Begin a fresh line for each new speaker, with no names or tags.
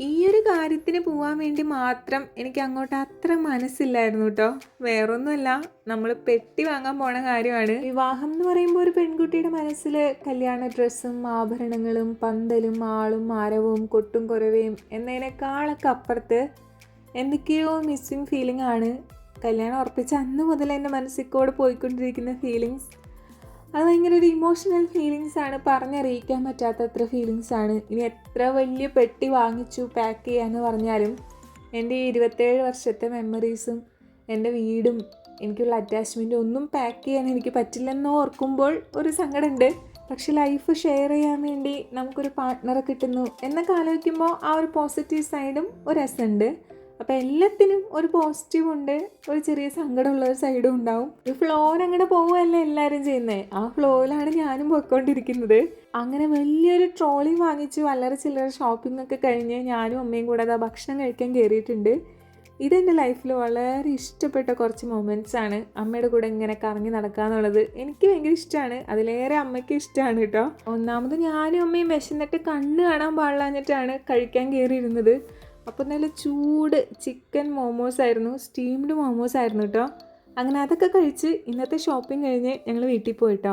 ഈ ഒരു കാര്യത്തിന് പോവാൻ വേണ്ടി മാത്രം എനിക്ക് അങ്ങോട്ട് അത്ര മനസ്സില്ലായിരുന്നു കേട്ടോ വേറൊന്നുമല്ല നമ്മൾ പെട്ടി വാങ്ങാൻ പോണ കാര്യമാണ്. വിവാഹം എന്ന് പറയുമ്പോൾ ഒരു പെൺകുട്ടിയുടെ മനസ്സിൽ കല്യാണ ഡ്രസ്സും ആഭരണങ്ങളും പന്തലും ആളും മാരവും കൊട്ടും കുറവയും എന്നതിനേക്കാളൊക്കെ അപ്പുറത്ത് എന്തൊക്കെയോ മിസ്സിങ് ഫീലിംഗ് ആണ്. കല്യാണം ഉറപ്പിച്ച അന്ന് മുതൽ എന്റെ മനസ്സിക്കോട് പോയിക്കൊണ്ടിരിക്കുന്ന ഫീലിങ്സ് അത് ഭയങ്കര ഒരു ഇമോഷണൽ ഫീലിങ്സ് ആണ്. പറഞ്ഞറിയിക്കാൻ പറ്റാത്തത്ര ഫീലിങ്സ് ആണ്. ഇനി എത്ര വലിയ പെട്ടി വാങ്ങിച്ചു പാക്ക് ചെയ്യാന്ന് പറഞ്ഞാലും എന്റെ ഈ ഇരുപത്തേഴ് വർഷത്തെ മെമ്മറീസും എന്റെ വീടും എനിക്കുള്ള അറ്റാച്ച്മെന്റും ഒന്നും പാക്ക് ചെയ്യാൻ എനിക്ക് പറ്റില്ലെന്ന് ഓർക്കുമ്പോൾ ഒരു സങ്കടമുണ്ട്. പക്ഷെ ലൈഫ് ഷെയർ ചെയ്യാൻ വേണ്ടി നമുക്കൊരു പാർട്ട്ണറെ കിട്ടുന്നു എന്നൊക്കെ ആലോചിക്കുമ്പോൾ ആ ഒരു പോസിറ്റീവ് സൈഡും ഒരു രസമുണ്ട്. അപ്പോൾ എല്ലാത്തിനും ഒരു പോസിറ്റീവ് ഉണ്ട് ഒരു ചെറിയ സങ്കടമുള്ള ഒരു സൈഡും ഉണ്ടാവും. ഒരു ഫ്ലോയിൽ അങ്ങനെ പോവുകയല്ലേ എല്ലാവരും ചെയ്യുന്നത് ആ ഫ്ലോയിലാണ് ഞാനും പോയിക്കൊണ്ടിരിക്കുന്നത്. അങ്ങനെ വലിയൊരു ട്രോളി വാങ്ങിച്ചു വളരെ ചില്ലറ ഷോപ്പിംഗ് ഒക്കെ കഴിഞ്ഞ് ഞാനും അമ്മയും കൂടെ അതാ ഭക്ഷണം കഴിക്കാൻ കയറിയിട്ടുണ്ട് ഇതെന്റെ ലൈഫിൽ വളരെ ഇഷ്ടപ്പെട്ട കുറച്ച് മൊമെന്റ്സ് ആണ്. അമ്മയുടെ കൂടെ ഇങ്ങനെ കറങ്ങി നടക്കുക എന്നുള്ളത് എനിക്ക് ഭയങ്കര ഇഷ്ടമാണ്. അതിലേറെ അമ്മയ്ക്ക് ഇഷ്ടമാണ് കേട്ടോ. ഒന്നാമത് ഞാനും അമ്മയും വിശന്നിട്ട് കണ്ണ് കാണാൻ പാടില്ലാഞ്ഞിട്ടാണ് കഴിക്കാൻ കയറിയിരുന്നത് അപ്പോൾ നല്ല ചൂട് ചിക്കൻ മോമോസ് ആയിരുന്നു സ്റ്റീംഡ് മോമോസ് ആയിരുന്നു കേട്ടോ അങ്ങനെ അതൊക്കെ കഴിച്ച് ഇന്നത്തെ ഷോപ്പിംഗ് കഴിഞ്ഞ് ഞങ്ങൾ വീട്ടിൽ പോയിട്ടോ